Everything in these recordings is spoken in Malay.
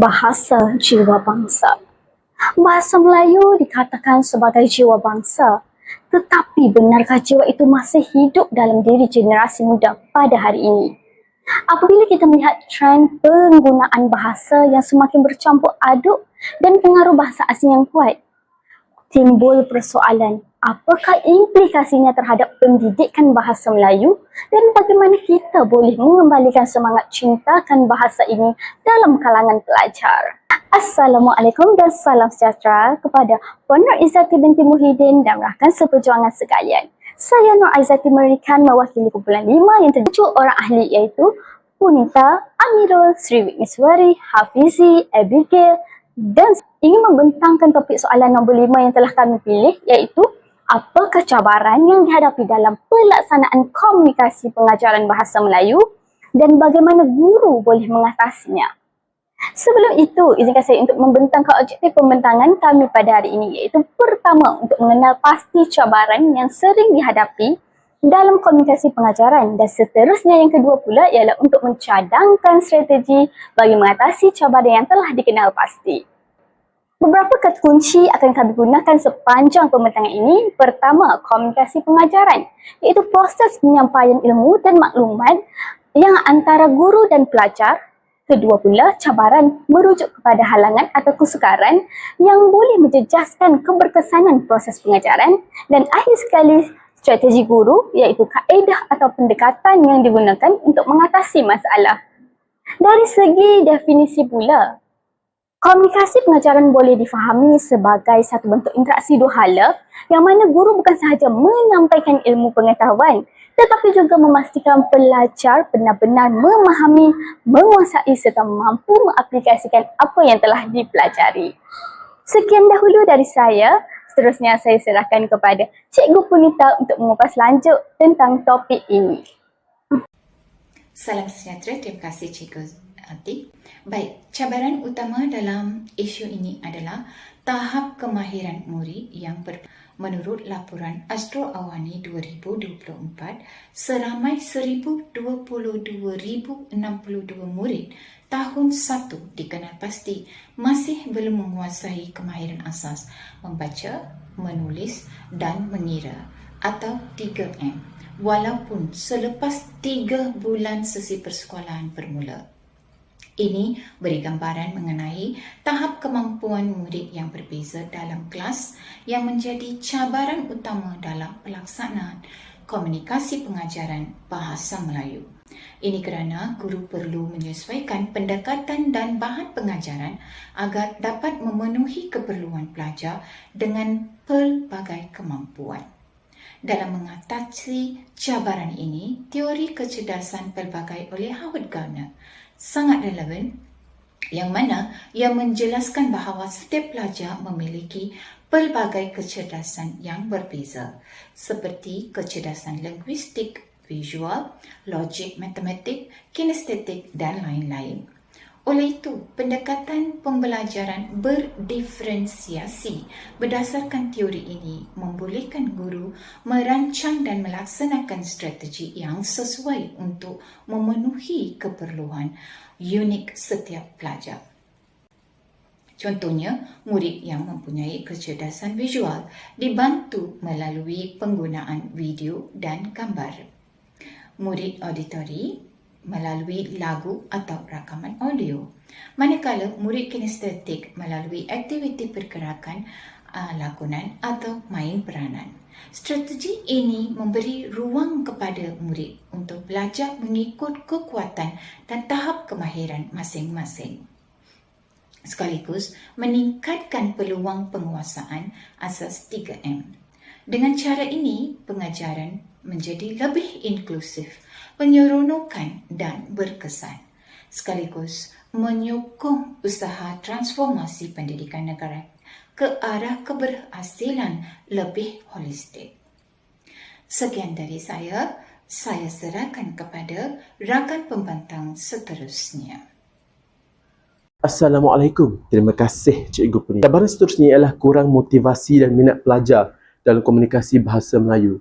bahasa jiwa bangsa. Bahasa Melayu dikatakan sebagai jiwa bangsa, tetapi benarkah jiwa itu masih hidup dalam diri generasi muda pada hari ini? Apabila kita melihat trend penggunaan bahasa yang semakin bercampur aduk dan pengaruh bahasa asing yang kuat, timbul persoalan apakah implikasinya terhadap pendidikan bahasa Melayu dan bagaimana kita boleh mengembalikan semangat cintakan bahasa ini dalam kalangan pelajar. Assalamualaikum dan salam sejahtera kepada Puan Nur Izzati binti Muhyiddin dan rakan seperjuangan sekalian. Saya Nur Izzati memberikan mewakili kumpulan lima yang terjujuk orang ahli iaitu Punita, Amirul, Sri Wigneswari, Hafizi, Abigail dan ingin membentangkan topik soalan nombor lima yang telah kami pilih iaitu apakah cabaran yang dihadapi dalam pelaksanaan komunikasi pengajaran bahasa Melayu dan bagaimana guru boleh mengatasinya. Sebelum itu, izinkan saya untuk membentangkan objektif pembentangan kami pada hari ini iaitu pertama untuk mengenal pasti cabaran yang sering dihadapi dalam komunikasi pengajaran dan seterusnya yang kedua pula ialah untuk mencadangkan strategi bagi mengatasi cabaran yang telah dikenal pasti. Beberapa kata kunci akan kami gunakan sepanjang pembentangan ini. Pertama, komunikasi pengajaran iaitu proses penyampaian ilmu dan maklumat yang antara guru dan pelajar. Kedua pula, cabaran merujuk kepada halangan atau kesukaran yang boleh menjejaskan keberkesanan proses pengajaran. Dan akhir sekali, strategi guru iaitu kaedah atau pendekatan yang digunakan untuk mengatasi masalah. Dari segi definisi pula, komunikasi pengajaran boleh difahami sebagai satu bentuk interaksi dua hala yang mana guru bukan sahaja menyampaikan ilmu pengetahuan tetapi juga memastikan pelajar benar-benar memahami, menguasai serta mampu mengaplikasikan apa yang telah dipelajari. Sekian dahulu dari saya. Seterusnya saya serahkan kepada Cikgu Punita untuk mengupas lanjut tentang topik ini. Salam sejahtera, terima kasih Cikgu Ati. Baik, cabaran utama dalam isu ini adalah tahap kemahiran murid yang ber menurut laporan Astro Awani 2024 seramai 1022,062 murid tahun 1 dikenal pasti masih belum menguasai kemahiran asas membaca, menulis dan mengira atau 3M walaupun selepas 3 bulan sesi persekolahan bermula. Ini beri gambaran mengenai tahap kemampuan murid yang berbeza dalam kelas yang menjadi cabaran utama dalam pelaksanaan komunikasi pengajaran bahasa Melayu. Ini kerana guru perlu menyesuaikan pendekatan dan bahan pengajaran agar dapat memenuhi keperluan pelajar dengan pelbagai kemampuan. Dalam mengatasi cabaran ini, teori kecerdasan pelbagai oleh Howard Gardner sangat relevan yang mana ia menjelaskan bahawa setiap pelajar memiliki pelbagai kecerdasan yang berbeza seperti kecerdasan linguistik, visual, logik, matematik, kinestetik dan lain-lain. Oleh itu, pendekatan pembelajaran berdiferensiasi berdasarkan teori ini membolehkan guru merancang dan melaksanakan strategi yang sesuai untuk memenuhi keperluan unik setiap pelajar. Contohnya, murid yang mempunyai kecerdasan visual dibantu melalui penggunaan video dan gambar. Murid auditori melalui lagu atau rakaman audio. Manakala murid kinestetik melalui aktiviti pergerakan, uh, lakonan atau main peranan. Strategi ini memberi ruang kepada murid untuk belajar mengikut kekuatan dan tahap kemahiran masing-masing. Sekaligus meningkatkan peluang penguasaan asas 3M. Dengan cara ini, pengajaran menjadi lebih inklusif, penyeronokan dan berkesan. Sekaligus menyokong usaha transformasi pendidikan negara ke arah keberhasilan lebih holistik. Sekian dari saya, saya serahkan kepada rakan pembantang seterusnya. Assalamualaikum. Terima kasih Cikgu Puni. Cabaran seterusnya ialah kurang motivasi dan minat pelajar dalam komunikasi bahasa Melayu.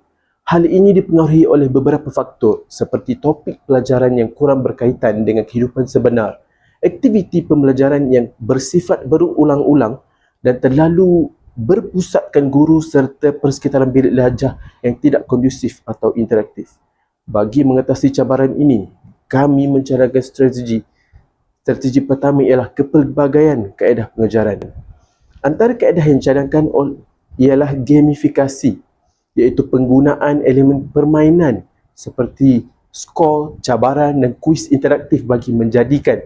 Hal ini dipengaruhi oleh beberapa faktor seperti topik pelajaran yang kurang berkaitan dengan kehidupan sebenar, aktiviti pembelajaran yang bersifat berulang-ulang dan terlalu berpusatkan guru serta persekitaran bilik belajar yang tidak kondusif atau interaktif. Bagi mengatasi cabaran ini, kami mencadangkan strategi. Strategi pertama ialah kepelbagaian kaedah pengajaran. Antara kaedah yang dicadangkan ialah gamifikasi iaitu penggunaan elemen permainan seperti skor, cabaran dan kuis interaktif bagi menjadikan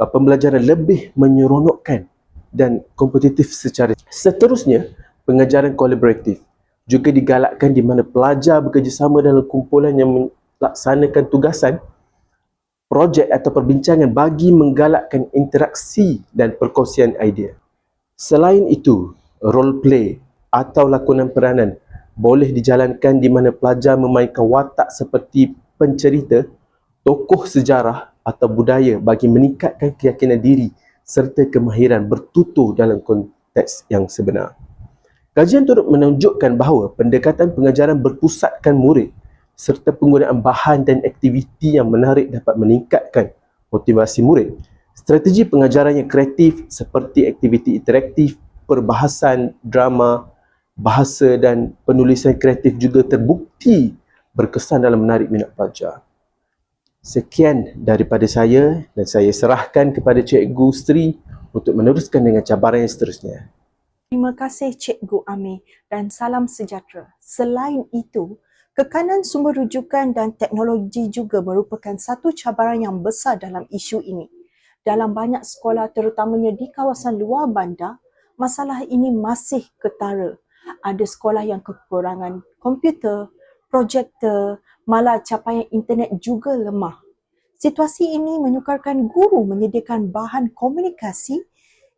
uh, pembelajaran lebih menyeronokkan dan kompetitif secara seterusnya pengajaran kolaboratif juga digalakkan di mana pelajar bekerjasama dalam kumpulan yang melaksanakan tugasan projek atau perbincangan bagi menggalakkan interaksi dan perkongsian idea. Selain itu, role play atau lakonan peranan boleh dijalankan di mana pelajar memainkan watak seperti pencerita, tokoh sejarah atau budaya bagi meningkatkan keyakinan diri serta kemahiran bertutur dalam konteks yang sebenar. Kajian turut menunjukkan bahawa pendekatan pengajaran berpusatkan murid serta penggunaan bahan dan aktiviti yang menarik dapat meningkatkan motivasi murid. Strategi pengajaran yang kreatif seperti aktiviti interaktif, perbahasan, drama, bahasa dan penulisan kreatif juga terbukti berkesan dalam menarik minat pelajar. Sekian daripada saya dan saya serahkan kepada Cikgu Sri untuk meneruskan dengan cabaran yang seterusnya. Terima kasih Cikgu Amir dan salam sejahtera. Selain itu, kekanan sumber rujukan dan teknologi juga merupakan satu cabaran yang besar dalam isu ini. Dalam banyak sekolah terutamanya di kawasan luar bandar, masalah ini masih ketara. Ada sekolah yang kekurangan komputer, projektor, malah capaian internet juga lemah. Situasi ini menyukarkan guru menyediakan bahan komunikasi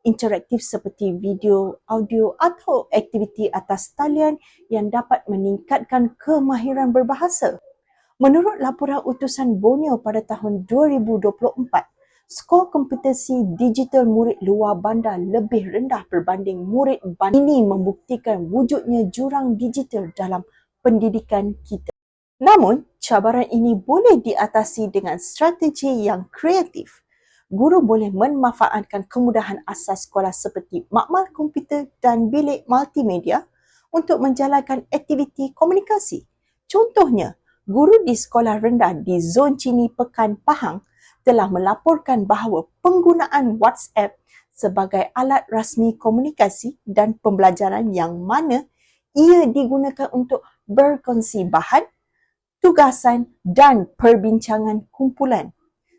interaktif seperti video, audio atau aktiviti atas talian yang dapat meningkatkan kemahiran berbahasa. Menurut laporan utusan Borneo pada tahun 2024, skor kompetensi digital murid luar bandar lebih rendah berbanding murid bandar. Ini membuktikan wujudnya jurang digital dalam pendidikan kita. Namun, cabaran ini boleh diatasi dengan strategi yang kreatif. Guru boleh memanfaatkan kemudahan asas sekolah seperti makmal komputer dan bilik multimedia untuk menjalankan aktiviti komunikasi. Contohnya, guru di sekolah rendah di zon Cini Pekan Pahang telah melaporkan bahawa penggunaan WhatsApp sebagai alat rasmi komunikasi dan pembelajaran yang mana ia digunakan untuk berkongsi bahan, tugasan dan perbincangan kumpulan.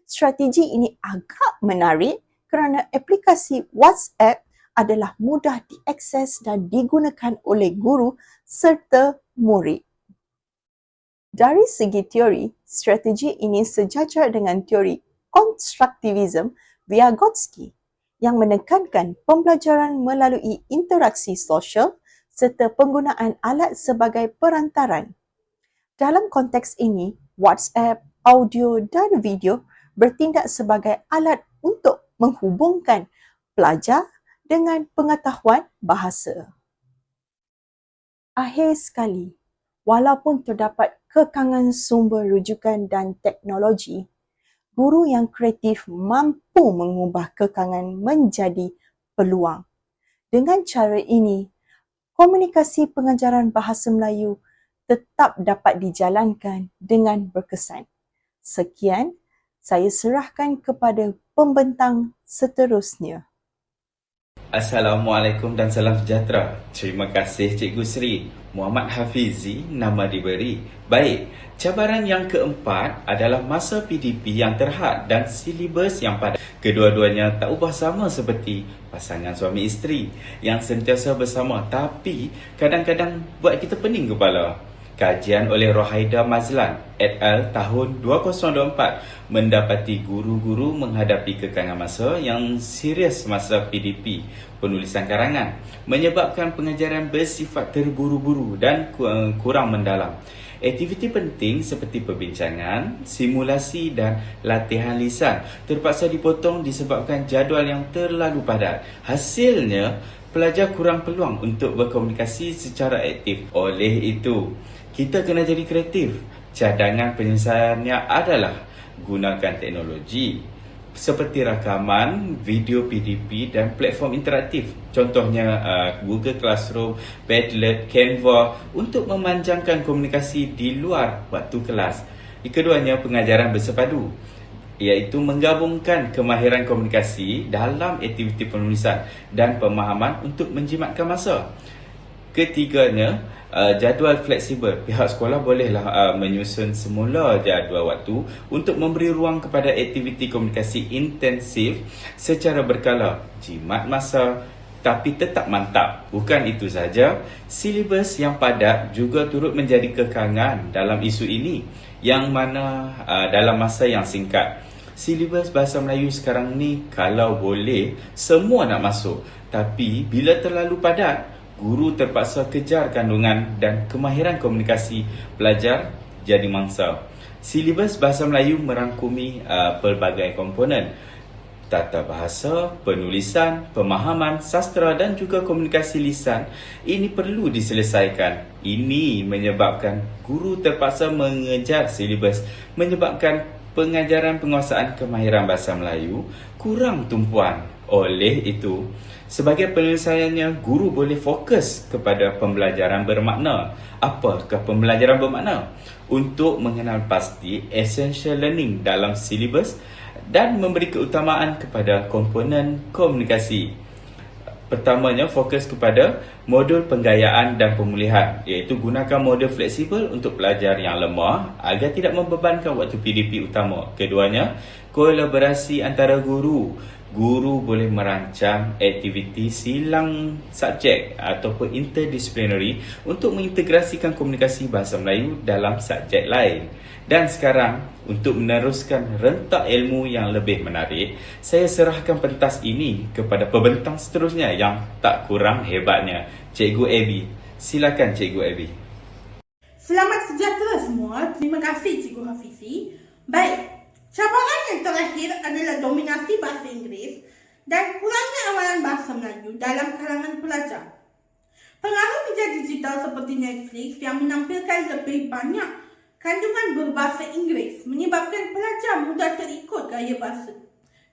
Strategi ini agak menarik kerana aplikasi WhatsApp adalah mudah diakses dan digunakan oleh guru serta murid. Dari segi teori, strategi ini sejajar dengan teori konstruktivism Vygotsky yang menekankan pembelajaran melalui interaksi sosial serta penggunaan alat sebagai perantaran. Dalam konteks ini, WhatsApp, audio dan video bertindak sebagai alat untuk menghubungkan pelajar dengan pengetahuan bahasa. Akhir sekali, walaupun terdapat kekangan sumber rujukan dan teknologi, guru yang kreatif mampu mengubah kekangan menjadi peluang. Dengan cara ini, komunikasi pengajaran bahasa Melayu tetap dapat dijalankan dengan berkesan. Sekian, saya serahkan kepada pembentang seterusnya. Assalamualaikum dan salam sejahtera. Terima kasih Cikgu Sri. Muhammad Hafizi nama diberi. Baik, cabaran yang keempat adalah masa PDP yang terhad dan silibus yang padat. Kedua-duanya tak ubah sama seperti pasangan suami isteri yang sentiasa bersama tapi kadang-kadang buat kita pening kepala. Kajian oleh Rohaida Mazlan et al. tahun 2024 mendapati guru-guru menghadapi kekangan masa yang serius masa PDP, penulisan karangan, menyebabkan pengajaran bersifat terburu-buru dan kurang mendalam. Aktiviti penting seperti perbincangan, simulasi dan latihan lisan terpaksa dipotong disebabkan jadual yang terlalu padat. Hasilnya, pelajar kurang peluang untuk berkomunikasi secara aktif. Oleh itu, kita kena jadi kreatif. Cadangan penyelesaiannya adalah gunakan teknologi. Seperti rakaman, video PDP dan platform interaktif. Contohnya uh, Google Classroom, Padlet, Canva untuk memanjangkan komunikasi di luar waktu kelas. Keduanya pengajaran bersepadu iaitu menggabungkan kemahiran komunikasi dalam aktiviti penulisan dan pemahaman untuk menjimatkan masa. Ketiganya, uh, jadual fleksibel. Pihak sekolah bolehlah uh, menyusun semula jadual waktu untuk memberi ruang kepada aktiviti komunikasi intensif secara berkala. Jimat masa tapi tetap mantap. Bukan itu saja, silibus yang padat juga turut menjadi kekangan dalam isu ini yang mana uh, dalam masa yang singkat. Silibus bahasa Melayu sekarang ni kalau boleh semua nak masuk. Tapi bila terlalu padat, guru terpaksa kejar kandungan dan kemahiran komunikasi pelajar jadi mangsa. Silibus bahasa Melayu merangkumi uh, pelbagai komponen tata bahasa, penulisan, pemahaman, sastra dan juga komunikasi lisan ini perlu diselesaikan. Ini menyebabkan guru terpaksa mengejar silibus menyebabkan pengajaran penguasaan kemahiran bahasa Melayu kurang tumpuan. Oleh itu, sebagai penyelesaiannya, guru boleh fokus kepada pembelajaran bermakna. Apakah pembelajaran bermakna? Untuk mengenal pasti essential learning dalam silibus dan memberi keutamaan kepada komponen komunikasi. Pertamanya fokus kepada modul penggayaan dan pemulihan iaitu gunakan modul fleksibel untuk pelajar yang lemah agar tidak membebankan waktu PDP utama. Keduanya, kolaborasi antara guru. Guru boleh merancang aktiviti silang subjek ataupun interdisciplinary untuk mengintegrasikan komunikasi bahasa Melayu dalam subjek lain. Dan sekarang, untuk meneruskan rentak ilmu yang lebih menarik, saya serahkan pentas ini kepada pembentang seterusnya yang tak kurang hebatnya, Cikgu Abby. Silakan Cikgu Abby. Selamat sejahtera semua. Terima kasih Cikgu Hafizi. Baik, cabaran yang terakhir adalah dominasi bahasa Inggeris dan kurangnya amalan bahasa Melayu dalam kalangan pelajar. Pengaruh media digital seperti Netflix yang menampilkan lebih banyak kandungan berbahasa Inggeris menyebabkan pelajar mudah terikut gaya bahasa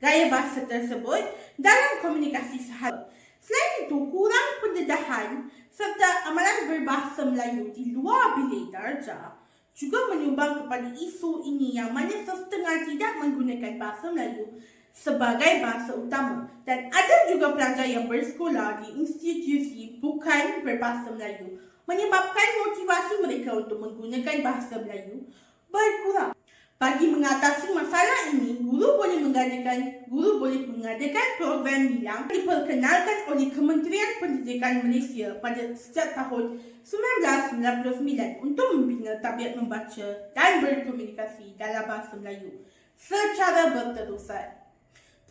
gaya bahasa tersebut dalam komunikasi sehari. Selain itu, kurang pendedahan serta amalan berbahasa Melayu di luar bilik darjah juga menyumbang kepada isu ini yang mana setengah tidak menggunakan bahasa Melayu sebagai bahasa utama dan ada juga pelajar yang bersekolah di institusi bukan berbahasa Melayu menyebabkan motivasi mereka untuk menggunakan bahasa Melayu berkurang. Bagi mengatasi masalah ini, guru boleh mengadakan guru boleh mengadakan program yang diperkenalkan oleh Kementerian Pendidikan Malaysia pada sejak tahun 1999 untuk membina tabiat membaca dan berkomunikasi dalam bahasa Melayu secara berterusan.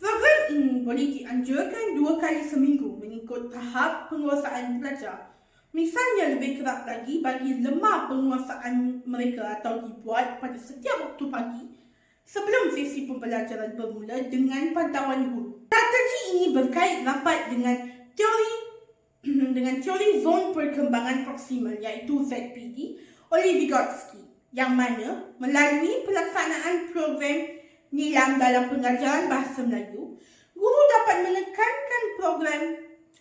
Program ini boleh dianjurkan dua kali seminggu mengikut tahap penguasaan pelajar. Misalnya lebih kerap lagi bagi lemah penguasaan mereka atau dibuat pada setiap waktu pagi sebelum sesi pembelajaran bermula dengan pantauan guru. Strategi ini berkait rapat dengan teori dengan teori zon perkembangan proksimal iaitu ZPD oleh Vygotsky yang mana melalui pelaksanaan program nilam dalam pengajaran bahasa Melayu, guru dapat menekankan program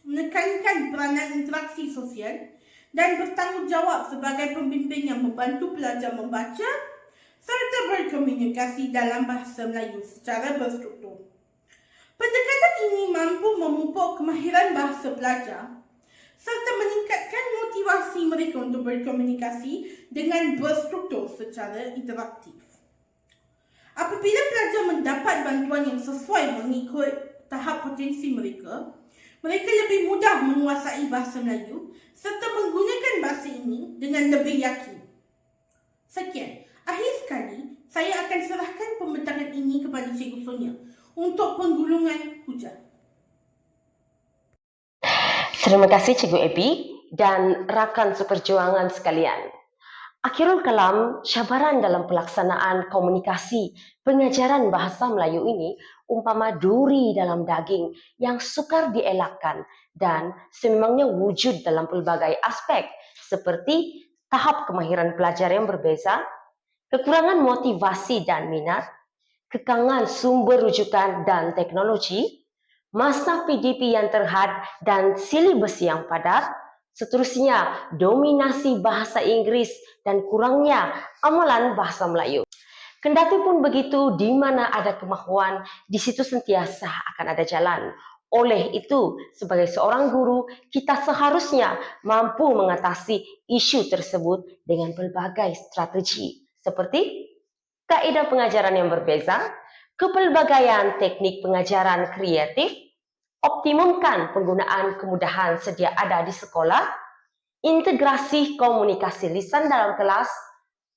menekankan peranan interaksi sosial dan bertanggungjawab sebagai pembimbing yang membantu pelajar membaca serta berkomunikasi dalam bahasa Melayu secara berstruktur. Pendekatan ini mampu memupuk kemahiran bahasa pelajar serta meningkatkan motivasi mereka untuk berkomunikasi dengan berstruktur secara interaktif. Apabila pelajar mendapat bantuan yang sesuai mengikut tahap potensi mereka, mereka lebih mudah menguasai bahasa Melayu serta menggunakan bahasa ini dengan lebih yakin. Sekian. Akhir sekali, saya akan serahkan pembentangan ini kepada Cikgu Sonia untuk penggulungan hujan. Terima kasih Cikgu Ebi dan rakan seperjuangan sekalian. Akhirul kalam, cabaran dalam pelaksanaan komunikasi pengajaran bahasa Melayu ini umpama duri dalam daging yang sukar dielakkan dan sememangnya wujud dalam pelbagai aspek seperti tahap kemahiran pelajar yang berbeza, kekurangan motivasi dan minat, kekangan sumber rujukan dan teknologi, masa PDP yang terhad dan silibus yang padat, seterusnya dominasi bahasa Inggeris dan kurangnya amalan bahasa Melayu. Kendati pun begitu, di mana ada kemahuan, di situ sentiasa akan ada jalan. Oleh itu, sebagai seorang guru, kita seharusnya mampu mengatasi isu tersebut dengan pelbagai strategi seperti kaedah pengajaran yang berbeza, kepelbagaian teknik pengajaran kreatif, optimumkan penggunaan kemudahan sedia ada di sekolah, integrasi komunikasi lisan dalam kelas,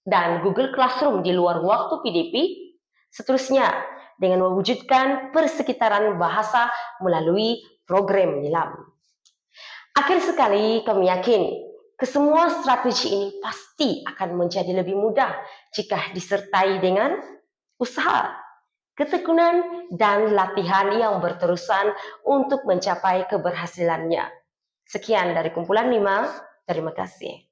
dan Google Classroom di luar waktu PDP, seterusnya dengan mewujudkan persekitaran bahasa melalui program nilam. Akhir sekali, kami yakin kesemua strategi ini pasti akan menjadi lebih mudah jika disertai dengan usaha, ketekunan, dan latihan yang berterusan untuk mencapai keberhasilannya. Sekian dari kumpulan 5, terima kasih.